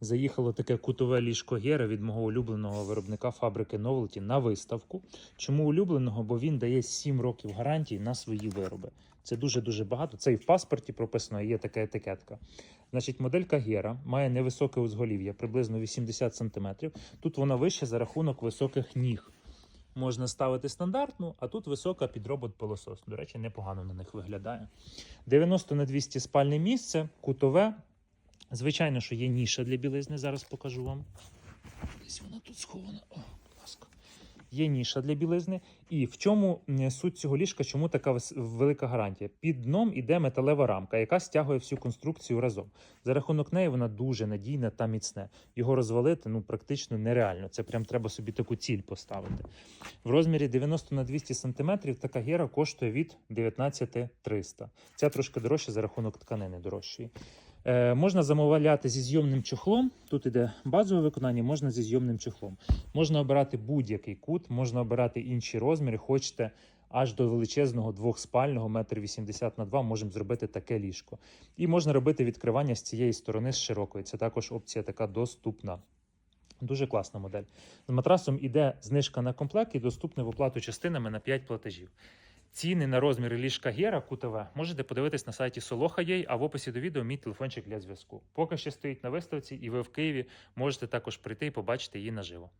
Заїхало таке кутове ліжко Гера від мого улюбленого виробника фабрики Novelty на виставку. Чому улюбленого? Бо він дає 7 років гарантії на свої вироби. Це дуже-дуже багато. Це і в паспорті прописано, є така етикетка. Значить, моделька Гера має невисоке узголів'я, приблизно 80 см. Тут вона вища за рахунок високих ніг. Можна ставити стандартну, а тут висока під робот пилосос. До речі, непогано на них виглядає. 90 на 200 спальне місце, кутове. Звичайно, що є ніша для білизни, зараз покажу вам. Десь вона тут схована. О, будь ласка. Є ніша для білизни. І в чому суть цього ліжка, чому така велика гарантія? Під дном іде металева рамка, яка стягує всю конструкцію разом. За рахунок неї вона дуже надійна та міцне. Його розвалити ну, практично нереально. Це прям треба собі таку ціль поставити. В розмірі 90 на 200 см така гера коштує від 19 300. Ця трошки дорожча за рахунок тканини дорожчої. Е, можна замовляти зі зйомним чохлом. Тут іде базове виконання, можна зі зйомним чохлом. Можна обирати будь-який кут, можна обирати інші розміри. Хочете аж до величезного двохспального, метр вісімдесят на два, можемо зробити таке ліжко. І можна робити відкривання з цієї сторони з широкої. Це також опція така доступна. Дуже класна модель. З матрасом іде знижка на комплект і доступне в оплату частинами на 5 платежів. Ціни на розміри ліжка Гера кутове можете подивитись на сайті Soloha.ua, а в описі до відео мій телефончик для зв'язку. Поки ще стоїть на виставці, і ви в Києві можете також прийти і побачити її наживо.